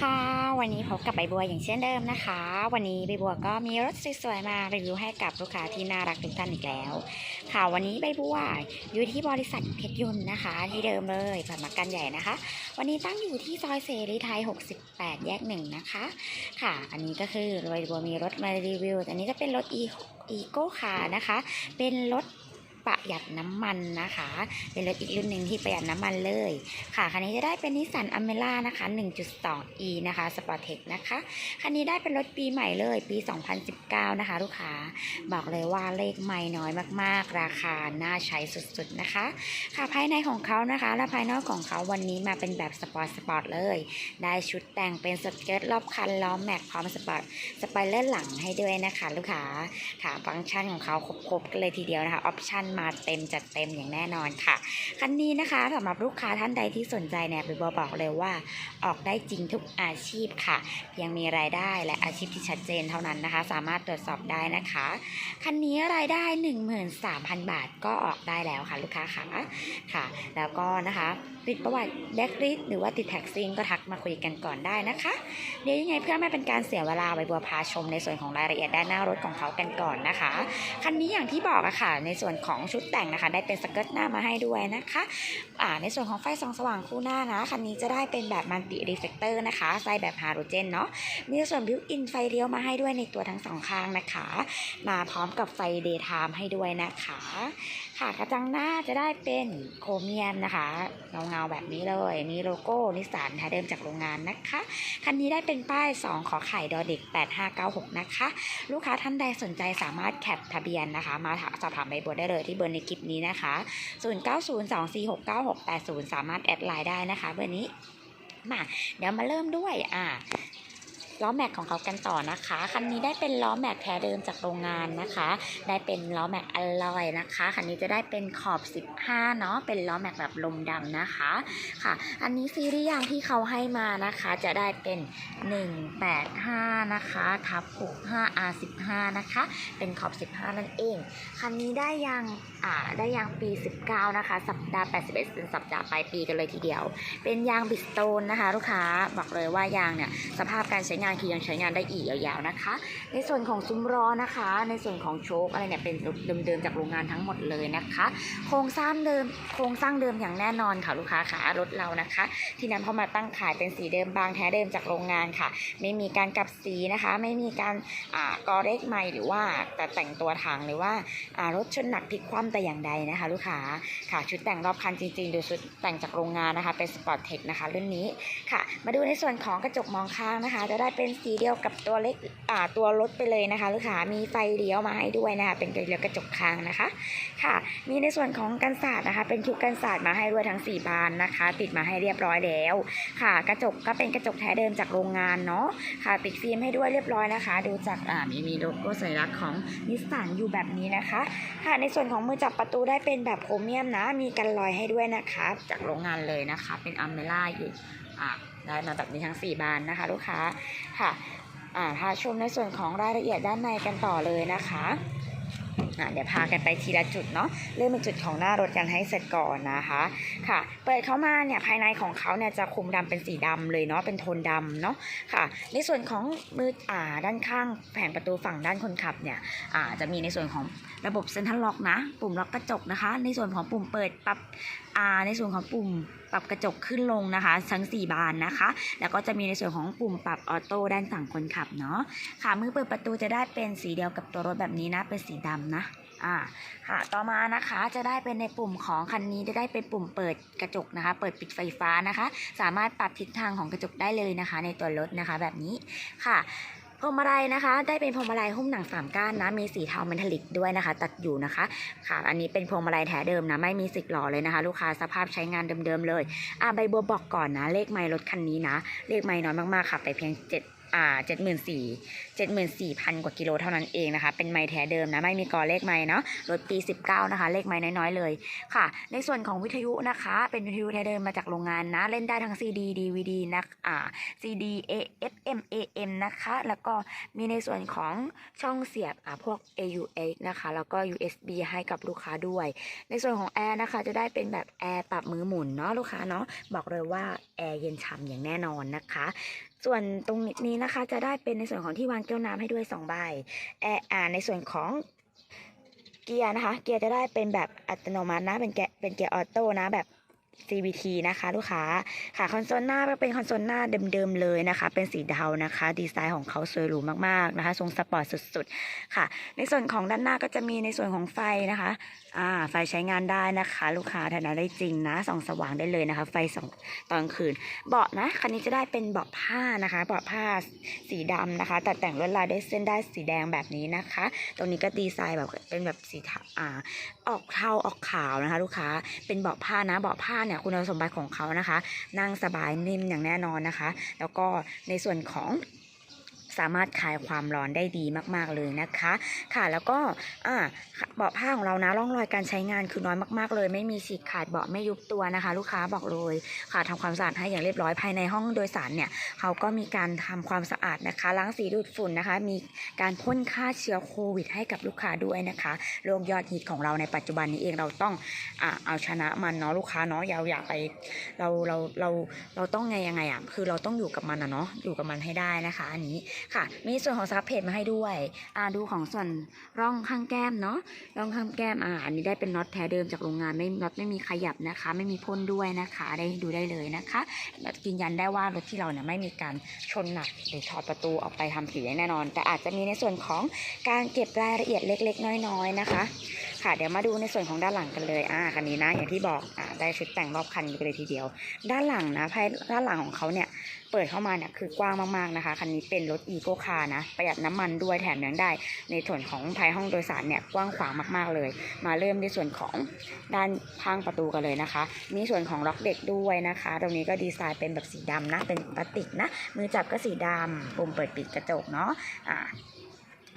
ค่ะ วันนี้พบกับใบบัวอย่างเช่นเดิมนะคะ วันนี้ใบบัวก็มีรถสวยๆมารีวิวให้กับลูกค้าที่น่ารักทุกท่านอีกแล้ว ค่ะวันนี้ใบบัวอยู่ที่บริษัทเพชรยนต์นะคะ ที่เดิมเลยผ่านมากันใหญ่นะคะ วันนี้ตั้งอยู่ที่ซอยเสรีไทย 68 แยกหนึ่งนะคะ ค่ะ อันนี้ก็คือใบบัวมีรถมารีวิว อันนี้จะเป็นรถอีอีโก้คาร์นะคะ เป็นรถ ประหยัดน้ำมันนะคะ เป็นรถอีกรุ่นหนึ่งที่ประหยัดน้ำมันเลย ค่ะคันนี้จะได้เป็นนิสสันอเมร่านะคะ 1.2e นะคะสปอร์ตเทคนะคะคันนี้ได้เป็นรถปีใหม่เลย ปี 2019 นะคะ ลูกค้าบอกเลยว่าเลขไม่น้อยมากๆ ราคาน่าใช้สุดๆนะคะ ค่ะภายในของเขานะคะ และภายนอกของเขาวันนี้มาเป็นแบบสปอร์ตสปอร์ตเลย ได้ชุดแต่งเป็นสเกิร์ตรอบคันล้อแม็กพร้อมสปอร์ตสปอยเลอร์หลังให้ด้วยนะคะ ลูกค้าค่ะฟังก์ชันของเขาครบๆกันเลยทีเดียวนะคะออปชั่นมาเต็มจัดเต็มอย่างแน่นอนค่ะคันนี้นะคะสำหรับลูกค้าท่านใดที่สนใจเนี่ยบิวบอกเลยว่า ออกได้จริงทุกอาชีพค่ะเพียงมีรายได้และอาชีพที่ชัดเจนเท่านั้นนะคะ สามารถตรวจสอบได้นะคะคันนี้รายได้ 13,000 บาทก็ออกได้แล้วค่ะลูกค้าค่ะค่ะ แล้วก็นะคะติดประวัติแบ็กลิสหรือว่าติดแท็กซิงก็ทักมาคุยกันก่อนได้นะคะ เดี๋ยวยังไงเพื่อไม่เป็นการเสียเวลาใบบัวพาชมในส่วนของรายละเอียดด้านหน้ารถของเขากันก่อนนะคะ คันนี้อย่างที่บอกอะค่ะในส่วนของชุดแต่งนะคะ ได้เป็นสเกิร์ตหน้ามาให้ด้วยนะคะอ่าในส่วนของไฟส่องสว่างคู่หน้านะคันนี้จะได้เป็นแบบมัลติรีเฟกเตอร์นะคะไฟแบบฮาโลเจนเนาะมีส่วนบิวอินไฟเลี้ยวมาให้ด้วยในตัวทั้งสองข้างนะคะ มาพร้อมกับไฟเดย์ไทม์ให้ด้วยนะคะ ค่ะกระจังหน้าจะได้เป็นโครเมียมนะคะเงาเงาๆแบบนี้เลยมีโลโก้นิสสันค่ะเดิมจากโรงงานนะคะ คันนี้ได้เป็นป้าย 2 ขอไข่ดอเด็ก 8596 นะคะ ลูกค้าท่านใดสนใจสามารถแคปทะเบียนนะคะ มาสอบถามใบบัวได้เลยที่เบอร์ในคลิปนี้นะคะ 0902469680 สามารถแอดไลน์ได้นะคะเบอร์นี้มาเดี๋ยวมาเริ่มด้วยอ่า ล้อแม็กของเขากันต่อนะคะ คันนี้ได้เป็นล้อแม็กแท้เดิมจากโรงงานนะคะ ได้เป็นล้อแม็กอลลอยนะคะ คันนี้จะได้เป็นขอบ 15 เนาะ เป็นล้อแม็กแบบลมดำนะคะค่ะ อันนี้ซีรีส์ยางที่เขาให้มานะคะ จะได้เป็น 185 นะคะทับ65 R15 นะคะ เป็นขอบ 15 นั่นเอง คันนี้ได้ยางอ่าได้ยางปี 19 นะคะ สัปดาห์ 81เป็นสัปดาห์ปลายปีกันเลยทีเดียว เป็นยางบิสโตนนะคะ ลูกค้าบอกเลยว่ายางเนี่ยสภาพการใช้งานงานคือยังใช้งานได้อีกยาวๆนะคะ ในส่วนของซุ้มล้อนะคะ ในส่วนของโชคอะไรเนี่ยเป็นเดิมๆจากโรงงานทั้งหมดเลยนะคะ โครงสร้างเดิมโครงสร้างเดิมอย่างแน่นอนค่ะลูกค้าขารถเรานะคะ ที่นำเข้ามาตั้งขายเป็นสีเดิมบางแท้เดิมจากโรงงานค่ะ ไม่มีการกลับสีนะคะ ไม่มีการอ่ากอเลขใหม่หรือว่าแต่แต่งตัวถังหรือว่าอ่ารถชนหนักพลิกคว่ำแต่อย่างใดนะคะ ลูกค้าค่ะชุดแต่งรอบคันจริงๆ ดูชุดแต่งจากโรงงานนะคะ เป็นสปอร์ตเทคนะคะรุ่นนี้ค่ะ มาดูในส่วนของกระจกมองข้างนะคะ จะได้เป็นสีเดียวกับตัวเล็กอ่าตัวรถไปเลยนะคะ ลูกค้ามีไฟเลี้ยวมาให้ด้วยนะคะเป็นไฟเลี้ยวกระจกค้างนะคะ ค่ะ มีในส่วนของกันศาสตร์นะคะ เป็นชุดกันศาสตร์มาให้ด้วยทั้ง 4 บานนะคะ ติดมาให้เรียบร้อยแล้ว ค่ะ กระจกก็เป็นกระจกแท้เดิมจากโรงงานเนาะค่ะ ติดฟิล์มให้ด้วยเรียบร้อยนะคะ ดูจากอ่ามีมีโลโก้สัญลักษณ์ของนิสสันอยู่แบบนี้นะคะ ค่ะในส่วนของมือจับประตูได้เป็นแบบโครเมียมนะ มีกันรอยให้ด้วยนะคะ จากโรงงานเลยนะคะ เป็นอัมเมล่าอยู่ อะได้มาแบบนี้ทั้ง 4 บานนะคะ ลูกค้าค่ะอ่าพาชมในส่วนของรายละเอียดด้านในกันต่อเลยนะคะ อะเดี๋ยวพากันไปทีละจุดเนาะเริ่มเป็นจุดของหน้ารถกันให้เสร็จก่อนนะคะค่ะ เปิดเข้ามาเนี่ยภายในของเขาเนี่ยจะคุมดำเป็นสีดำเลยเนาะเป็นโทนดำเนาะค่ะ ในส่วนของมืออ่าด้านข้างแผงประตูฝั่งด้านคนขับเนี่ยอ่าจะมีในส่วนของระบบเซ็นทรัลล็อกนะ ปุ่มล็อกกระจกนะคะ ในส่วนของปุ่มเปิดปรับอ่าในส่วนของปุ่มปรับกระจกขึ้นลงนะคะ ทั้ง 4 บานนะคะ แล้วก็จะมีในส่วนของปุ่มปรับออโต้ด้านฝั่งคนขับเนาะค่ะมือเปิดประตูจะได้เป็นสีเดียวกับตัวรถแบบนี้นะเป็นสีดำนะอ่าค่ะต่อมานะคะจะได้เป็นในปุ่มของคันนี้จะได้เป็นปุ่มเปิดกระจกนะคะ เปิดปิดไฟฟ้านะคะ สามารถปรับทิศทางของกระจกได้เลยนะคะ ในตัวรถนะคะแบบนี้ค่ะพวงมาลัยนะคะ ได้เป็นพวงมาลัยหุ้มหนังสามก้านนะ มีสีเทาเมทัลลิกด้วยนะคะ ตัดอยู่นะคะ ค่ะ อันนี้เป็นพวงมาลัยแท้เดิมนะ ไม่มีสิกหล่อเลยนะคะ ลูกค้าสภาพใช้งานเดิมๆเลย อ่าใบบัวบอกก่อนนะ เลขไมล์รถคันนี้นะ เลขไมล์น้อยมากๆค่ะ ไปเพียงเจ็ด อ่าเจ็ดหมื่นสี่เจ็ดหมื่นสี่พันกว่ากิโลเท่านั้นเองนะคะ เป็นไมล์แท้เดิมนะ ไม่มีกอเลขไมล์เนาะ รถปี 19 นะคะ เลขไมล์น้อยๆเลยค่ะ ในส่วนของวิทยุนะคะ เป็นวิทยุแท้เดิมมาจากโรงงานนะ เล่นได้ทั้ง CD DVD นะอ่า CD FM AM นะคะ แล้วก็มีในส่วนของช่องเสียบอ่าพวก AUX นะคะ แล้วก็ USB ให้กับลูกค้าด้วย ในส่วนของแอร์นะคะ จะได้เป็นแบบแอร์ปรับมือหมุนเนาะลูกค้าเนาะ บอกเลยว่าแอร์เย็นฉ่ำอย่างแน่นอนนะคะ ส่วนตรงนี้นะคะจะได้เป็นในส่วนของที่วางแก้วน้ำให้ด้วย2ใบแอร์อ่าในส่วนของเกียร์นะคะ เกียร์จะได้เป็นแบบอัตโนมัตินะ เป็นแกะเป็นเกียร์ออโต้นะแบบ CVT นะคะลูกค้าค่ะคอนโซลหน้าก็เป็นคอนโซลหน้าเดิมๆเลยนะคะ เป็นสีเทานะคะ ดีไซน์ของเขาสวยหรูมากๆนะคะ ทรงสปอร์ตสุดๆค่ะ ในส่วนของด้านหน้าก็จะมีในส่วนของไฟนะคะอ่าไฟใช้งานได้นะคะ ลูกค้าถ่ายได้จริงนะส่องสว่างได้เลยนะคะ ไฟสองตอนคืน เบาะนะคันนี้จะได้เป็นเบาะผ้านะคะเบาะผ้าสีดำนะคะแต่แต่งลวดลายด้วยเส้นได้สีแดงแบบนี้นะคะ ตรงนี้ก็ดีไซน์แบบเป็นแบบสีอ่าออกเทาออกขาวนะคะ ลูกค้าเป็นเบาะผ้านะเบาะผ้าเนี่ยคุณสมบัติของเขานะคะ นั่งสบายนิ่มอย่างแน่นอนนะคะ แล้วก็ในส่วนของ สามารถคลายความร้อนได้ดีมากๆเลยนะคะ ค่ะแล้วก็อ่าเบาะผ้าของเรานะร่องรอยการใช้งานคือน้อยมากๆ เลย ไม่มีฉีกขาดเบาะไม่ยุบตัวนะคะ ลูกค้าบอกเลยค่ะทำความสะอาดให้อย่างเรียบร้อยภายในห้องโดยสารเนี่ยเขาก็มีการทำความสะอาดนะคะ ล้างสีดูดฝุ่นนะคะ มีการพ่นฆ่าเชื้อโควิด ให้กับลูกค้าด้วยนะคะโรคยอดฮิตของเราในปัจจุบันนี้เองเราต้องอ่าเอาชนะมันเนาะลูกค้าเนาะอย่าอยากไปเราเราเราเราต้องไงยังไงอะคือเราต้องอยู่กับมันอะเนาะอยู่กับมันให้ได้นะคะ อันนี้ค่ะ มีส่วนของซับเพจมาให้ด้วยอ่าดูของส่วนร่องข้างแก้มเนาะร่องข้างแก้มอ่าอันนี้ได้เป็นน็อตแท้เดิมจากโรงงานไม่น็อตไม่มีขยับนะคะ ไม่มีพ่นด้วยนะคะ ได้ดูได้เลยนะคะยืนยันได้ว่ารถที่เราเนี่ยไม่มีการชนหนักหรือถอดประตูออกไปทำสีแน่นอน แต่อาจจะมีในส่วนของการเก็บรายละเอียดเล็ก ๆ น้อย ๆ นะคะ ค่ะ เดี๋ยวมาดูในส่วนของด้านหลังกันเลยอ่าคันนี้นะอย่างที่บอกอ่าได้ชุดแต่งรอบคันกันเลยทีเดียว ด้านหลังนะภายด้านหลังของเขาเนี่ยเปิดเข้ามาเนี่ยคือกว้างมากๆนะคะ คันนี้เป็นรถอีโก้คาร์นะ ประหยัดน้ำมันด้วยแถมยังได้ ในส่วนของภายห้องโดยสารเนี่ยกว้างขวางมากๆเลย มาเริ่มในส่วนของด้านข้างประตูกันเลยนะคะ มีส่วนของล็อกเด็กด้วยนะคะ ตรงนี้ก็ดีไซน์เป็นแบบสีดำนะ เป็นพลาสติกนะ มือจับก็สีดำปุ่มเปิดปิดกระจกเนาะอ่า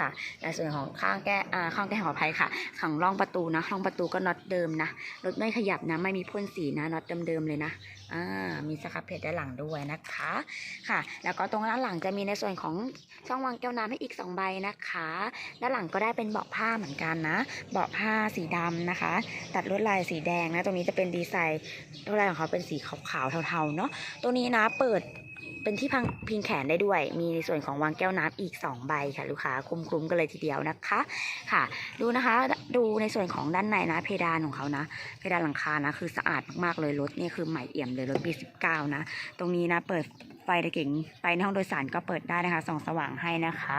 ค่ะในส่วนของข้างแก้อ่าข้างแก้หอภัยค่ะของร่องประตูนะร่องประตูก็น็อตเดิมนะรถไม่ขยับนะไม่มีพ่นสีนะน็อตเดิมๆเลยนะอ่ามีสครับเพจด้านหลังด้วยนะคะค่ะ แล้วก็ตรงด้านหลังจะมีในส่วนของช่องวางแก้วน้ำให้อีก 2 ใบนะคะ ด้านหลังก็ได้เป็นเบาะผ้าเหมือนกันนะ เบาะผ้าสีดำนะคะ ตัดลวดลายสีแดงนะตรงนี้จะเป็นดีไซน์ลวดลายของเขาเป็นสีขาวๆเทาๆเนาะตัวนี้นะเปิด เป็นที่พังพิงแขนได้ด้วย มีในส่วนของวางแก้วน้ำอีก 2 ใบค่ะลูกค้าคลุมๆกันเลยทีเดียวนะคะค่ะ ดูนะคะดูในส่วนของด้านในนะเพดานของเขานะ เพดานหลังคานะคือสะอาดมากๆเลยรถนี่คือใหม่เอี่ยมเลยรถปี19นะ ตรงนี้นะเปิดไฟในเก่งไฟในห้องโดยสารก็เปิดได้นะคะส่องสว่างให้นะคะ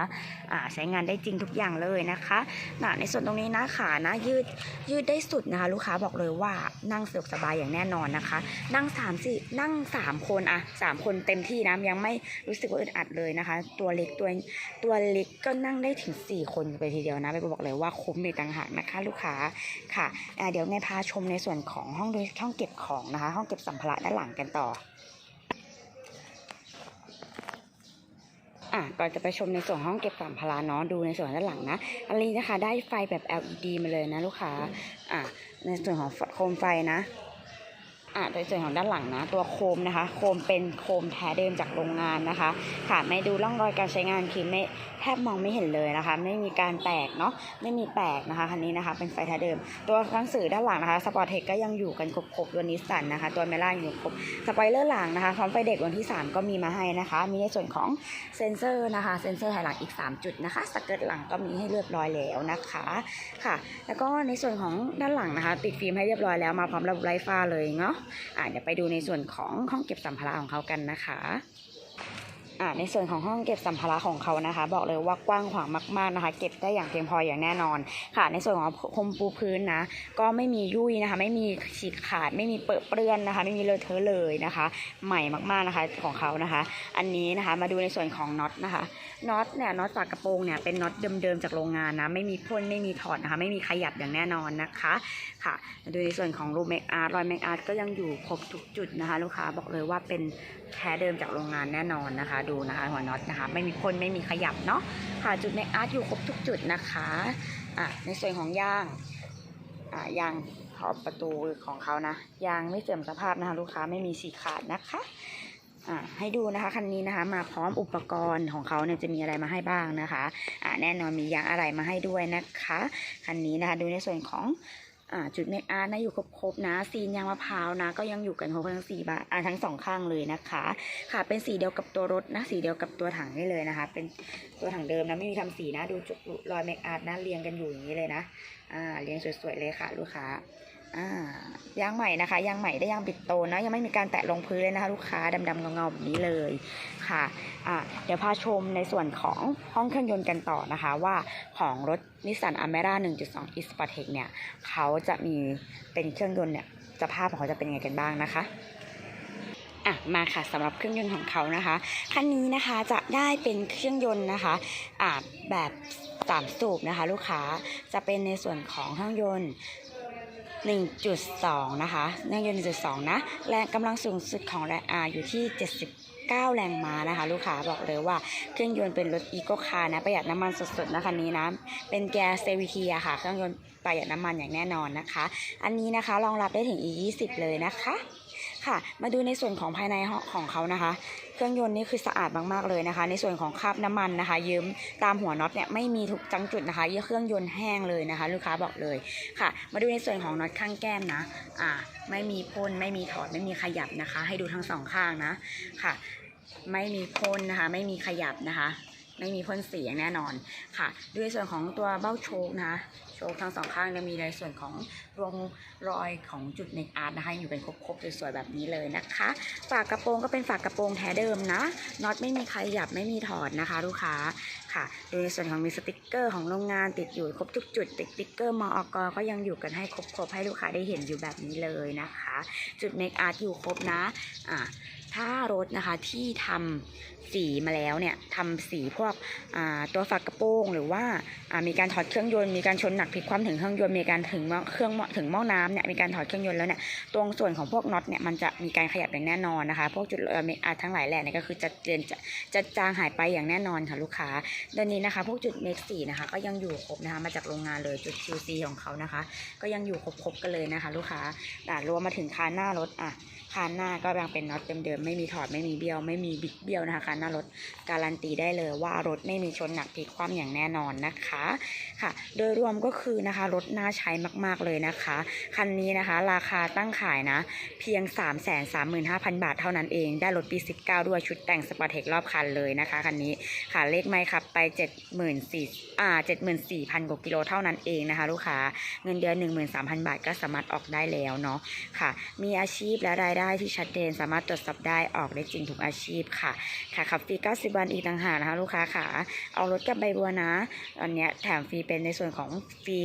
อ่าใช้งานได้จริงทุกอย่างเลยนะคะนะในส่วนตรงนี้นะขานะยืดยืดได้สุดนะคะ ลูกค้าบอกเลยว่านั่งสะดวกสบายอย่างแน่นอนนะคะ นั่งสามสี่นั่งสามคนอะสามคนเต็มที่นะยังไม่รู้สึกว่าอึดอัดเลยนะคะ ตัวเล็กตัวตัวเล็กก็นั่งได้ถึงสี่คนไปทีเดียวนะไปบอกเลยว่าคุ้มอีกต่างหากนะคะ ลูกค้าค่ะเดี๋ยวไงพาชมในส่วนของห้องโดยห้องเก็บของนะคะ ห้องเก็บสัมภาระด้านหลังกันต่อ อะก่อนจะไปชมในส่วนห้องเก็บสัมภาระเนาะดูในส่วนด้านหลังนะอันนี้นะคะได้ไฟแบบ LED มาเลยนะลูกค้าอะในส่วนของโคมไฟนะ อะในส่วนของด้านหลังนะ ตัวโคมนะคะ โคมเป็นโคมแท้เดิมจากโรงงานนะคะ ค่ะไม่ดูร่องรอยการใช้งานคือไม่แทบมองไม่เห็นเลยนะคะ ไม่มีการแตกเนาะไม่มีแตกนะคะคันนี้นะคะ เป็นไฟแท้เดิม ตัวหนังสือด้านหลังนะคะสปอร์ตเทคก็ยังอยู่กันครบๆตัวนิสสันนะคะ ตัวเมล่าอยู่ครบสปอยเลอร์หลังนะคะพร้อมไฟเด็กวันที่ 3 ก็มีมาให้นะคะ มีในส่วนของเซนเซอร์นะคะเซนเซอร์ถอยหลังอีก 3 จุดนะคะสเกิร์ตหลังก็มีให้เรียบร้อยแล้วนะคะค่ะ แล้วก็ในส่วนของด้านหลังนะคะ ติดฟิล์มให้เรียบร้อยแล้วมาพร้อมระบบไร้ฟ้าเลยเนาะเดี๋ยวไปดูในส่วนของห้องเก็บสัมภาระของเขากันนะคะ อ่าในส่วนของห้องเก็บสัมภาระของเขานะคะ บอกเลยว่ากว้างขวางมากๆนะคะ เก็บได้อย่างเพียงพออย่างแน่นอนค่ะ ในส่วนของพรมปูพื้นนะ ก็ไม่มียุ่ยนะคะ ไม่มีฉีกขาด ไม่มีเปื้อเปื้อนนะคะ ไม่มีเลอะเทอะเลยนะคะ ใหม่มากๆนะคะของเขานะคะ อันนี้นะคะมาดูในส่วนของน็อตนะคะน็อตเนี่ยน็อตฝากระโปรงเนี่ยเป็นน็อตเดิมๆจากโรงงานนะ ไม่มีพ่นไม่มีถอดนะคะ ไม่มีขยับอย่างแน่นอนนะคะค่ะมาดูในส่วนของรูเมคอาร์รอยเมคอาร์ก็ยังอยู่ครบทุกจุดนะคะ ลูกค้าบอกเลยว่าเป็น แท้เดิมจากโรงงานแน่นอนนะคะ ดูนะคะหัวน็อตนะคะ ไม่มีพ่นไม่มีขยับเนาะค่ะจุดเมคอาร์ตอยู่ครบทุกจุดนะคะอะในส่วนของยางอะยางขอบประตูของเขานะยางไม่เสื่อมสภาพนะคะ ลูกค้าไม่มีฉีขาดนะคะอ่าให้ดูนะคะคันนี้นะคะ มาพร้อมอุปกรณ์ของเขาเนี่ยจะมีอะไรมาให้บ้างนะคะอ่าแน่นอนมียางอะไรมาให้ด้วยนะคะคันนี้นะคะ ดูในส่วนของ จุดเมคอาร์ตนะอยู่ครบๆนะซีนยางมะพร้าวนะ ก็ยังอยู่กันครบทั้งสี่บาทอ่าทั้งสองข้างเลยนะคะ ค่ะ เป็นสีเดียวกับตัวรถนะ สีเดียวกับตัวถังนี่เลยนะคะ เป็นตัวถังเดิมนะไม่มีทำสีนะ ดูจุดรอยเมคอาร์ตนะเรียงกันอยู่อย่างนี้เลยนะอ่าเรียงสวยๆเลยค่ะ ลูกค้า อ่ายางใหม่นะคะยางใหม่ได้ยางปิดโตนะยังไม่มีการแตะลงพื้นเลยนะคะลูกค้าดำๆเงาๆแบบนี้เลยค่ะอ่าเดี๋ยวพาชมในส่วนของห้องเครื่องยนต์กันต่อนะคะว่าของรถนิสสันอเมร่า1.2 e s p o r t e c เนี่ยเขาจะมีเป็นเครื่องยนต์เนี่ยสภาพของเขาจะเป็นยังไงกันบ้างนะคะอะมาค่ะสำหรับเครื่องยนต์ของเขานะคะคันนี้นะคะจะได้เป็นเครื่องยนต์นะคะอ่าแบบสามสูบนะคะลูกค้าจะเป็นในส่วนของเครื่องยนต์ 1.2 นะคะเครื่องยนต์1.2 นะ แรงกำลังสูงสุดของแรงอาอยู่ที่ 79 แรงม้านะคะ ลูกค้าบอกเลยว่าเครื่องยนต์เป็นรถอีโคคาร์นะ ประหยัดน้ำมันสดๆนะคันนี้นะ เป็นแก๊สเซวิทีอะค่ะ เครื่องยนต์ประหยัดน้ำมันอย่างแน่นอนนะคะ อันนี้นะคะรองรับได้ถึง E20 เลยนะคะ ค่ะ มาดูในส่วนของภายในของเขานะคะ เครื่องยนต์นี่คือสะอาดมากๆเลยนะคะ ในส่วนของคราบน้ำมันนะคะยืมตามหัวน็อตเนี่ยไม่มีทุกจังจุดนะคะเครื่องยนต์แห้งเลยนะคะ ลูกค้าบอกเลยค่ะ มาดูในส่วนของน็อตข้างแก้มนะ อ่า ไม่มีพ่นไม่มีถอดไม่มีขยับนะคะ ให้ดูทั้งสองข้างนะค่ะ ไม่มีพ่นนะคะ ไม่มีขยับนะคะ ไม่มีพ่นสีอย่างแน่นอนค่ะ ด้วยส่วนของตัวเบ้าโชคนะโชคทั้งสองข้างจะมีในส่วนของรวงรอยของจุดเนกอาร์ตนะคะอยู่เป็นครบๆสวยๆแบบนี้เลยนะคะ ฝากกระโปรงก็เป็นฝากกระโปรงแท้เดิมนะน็อตไม่มีขยับไม่มีถอดนะคะ ลูกค้าค่ะ โดยในส่วนของมีสติกเกอร์ของโรงงานติดอยู่ครบทุกจุดติดสติกเกอร์มอกก็ยังอยู่กันให้ครบๆให้ลูกค้าได้เห็นอยู่แบบนี้เลยนะคะ จุดเมคอาร์ตอยู่ครบนะอ่า ถ้ารถนะคะที่ทำสีมาแล้วเนี่ยทำสีพวกตัวฝากกระโปรงหรือว่ามีการถอดเครื่องยนต์มีการชนหนักพลิกคว่ำถึงเครื่องยนต์มีการถึงเครื่องถึงหม้อน้ำเนี่ยมีการถอดเครื่องยนต์แล้วเนี่ยตรงส่วนของพวกน็อตเนี่ยมันจะมีการขยับอย่างแน่นอนนะคะพวกจุดเอ่อเมคอาทั้งหลายแหล่เนี่ยก็คือจะเจือนจะจะจางหายไปอย่างแน่นอนค่ะลูกค้าเดือนนี้นะคะ พวกจุดเมคสีนะคะก็ยังอยู่ครบนะคะมาจากโรงงานเลยจุด QC ของเขานะคะ ก็ยังอยู่ครบๆกันเลยนะคะ ลูกค้าอ่รวมมาถึงคานหน้ารถอะคานหน้าก็ยังเป็นน็อตเดิมไม่มีถอดไม่มีเบี้ยว ไม่มีบิดเบี้ยวนะคะนหน้ารถการันตีได้เลยว่ารถไม่มีชนหนักพลิกคว่ำอย่างแน่นอนนะคะค่ะ โดยรวมก็คือนะคะรถน่าใช้มากๆเลยนะคะ คันนี้นะคะ ราคาตั้งขายนะ เพียง 3 3 5 0 0 0 บาทเท่านั้นเอง ได้รถปี 19 ด้วยชุดแต่งสปอร์ตเทครอบคันเลยนะคะคันนี้ค่ะเลขไม่ขับไป 74อ่า74,000กว่ากิโลเท่านั้นเองนะคะ ลูกค้าเงินเดือน 13,000 บาทก็สามารถออกได้แล้วเนาะค่ะ มีอาชีพและรายได้ที่ชัดเจนสามารถตรวจสอบได้ได้ออกได้จริงทุกอาชีพค่ะ ค่ะขับฟรี 90 วันอีกต่างหากนะคะลูกค้าค่ะเอารถกับใบบัวนะ ตอนเนี้ยแถมฟรีเป็นในส่วนของฟรี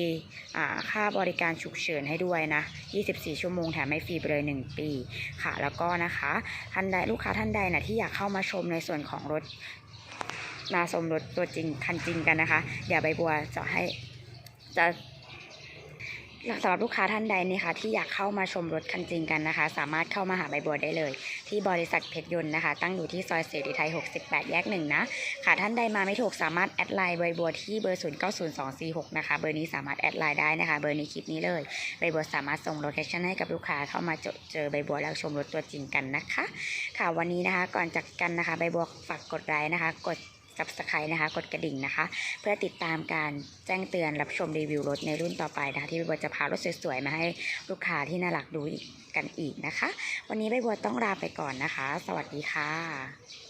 ค่าบริการฉุกเฉินให้ด้วยนะ 24 ชั่วโมงแถมให้ฟรีไปเลย 1 ปีค่ะ แล้วก็นะคะท่านใดลูกค้าท่านใดนะที่อยากเข้ามาชมในส่วนของรถมาชมรถตัวจริงคันจริงกันนะคะ เดี๋ยวใบบัวจะให้จะ สำหรับลูกค้าท่านใดนี่ค่ะที่อยากเข้ามาชมรถคันจริงกันนะคะ สามารถเข้ามาหาใบบัวได้เลย ที่บริษัทเพชรยนต์นะคะ ตั้งอยู่ที่ซอยเสรีไทย 68 แยกหนึ่งนะค่ะท่านใดมาไม่ถูกสามารถแอดไลน์ใบบัวที่เบอร์ 090246 นะคะ เบอร์นี้สามารถแอดไลน์ได้นะคะ เบอร์นี้คลิปนี้เลยใบบัวสามารถส่งโลเคชั่นให้กับลูกค้าเข้ามาเจอเจอใบบัวแล้วชมรถตัวจริงกันนะคะ ค่ะวันนี้นะคะก่อนจากกันนะคะใบบัวฝากกดไลค์นะคะ กด subscribe นะคะ กดกระดิ่งนะคะ เพื่อติดตามการแจ้งเตือนรับชมรีวิวรถในรุ่นต่อไปนะคะ ที่ใบบัวจะพารถสวยๆ มาให้ลูกค้าที่น่ารักดูกกันอีกนะคะ วันนี้ใบบัวต้องลาไปก่อนนะคะ สวัสดีค่ะ